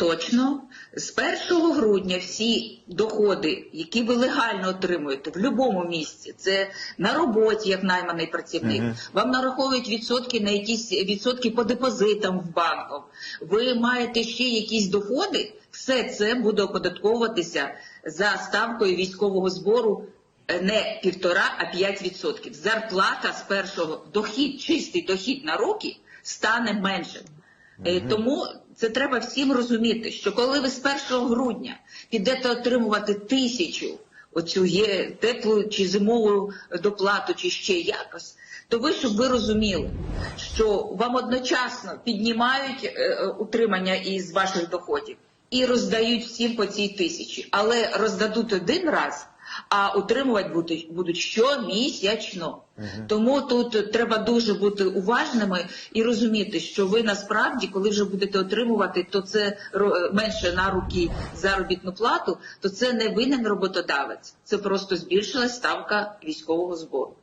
точно. З 1 грудня всі доходи, які ви легально отримуєте в будь-якому місці, це на роботі, як найманий працівник, Мгм. вам нараховують відсотки на якісь відсотки по депозитам в банках. Ви маєте ще якісь доходи, все це буде оподатковуватися за ставкою військового збору е, не півтора, а 5%. Зарплата з першого дохід, чистий дохід на руки стане меншим. Е, Тому це треба всім розуміти, що коли ви з 1 грудня підете отримувати тисячу, оцю є теплу чи зимову доплату, чи ще якось, то ви, щоб ви розуміли, що вам одночасно піднімають е, е, утримання із ваших доходів і роздають всім по цій тисячі, але роздадуть один раз. А утримувати будуть, будуть щомісячно. Тому тут треба дуже бути уважними і розуміти, що ви насправді, коли вже будете отримувати, то це менше на руки заробітну плату, то це не винен роботодавець, це просто збільшилась ставка військового збору.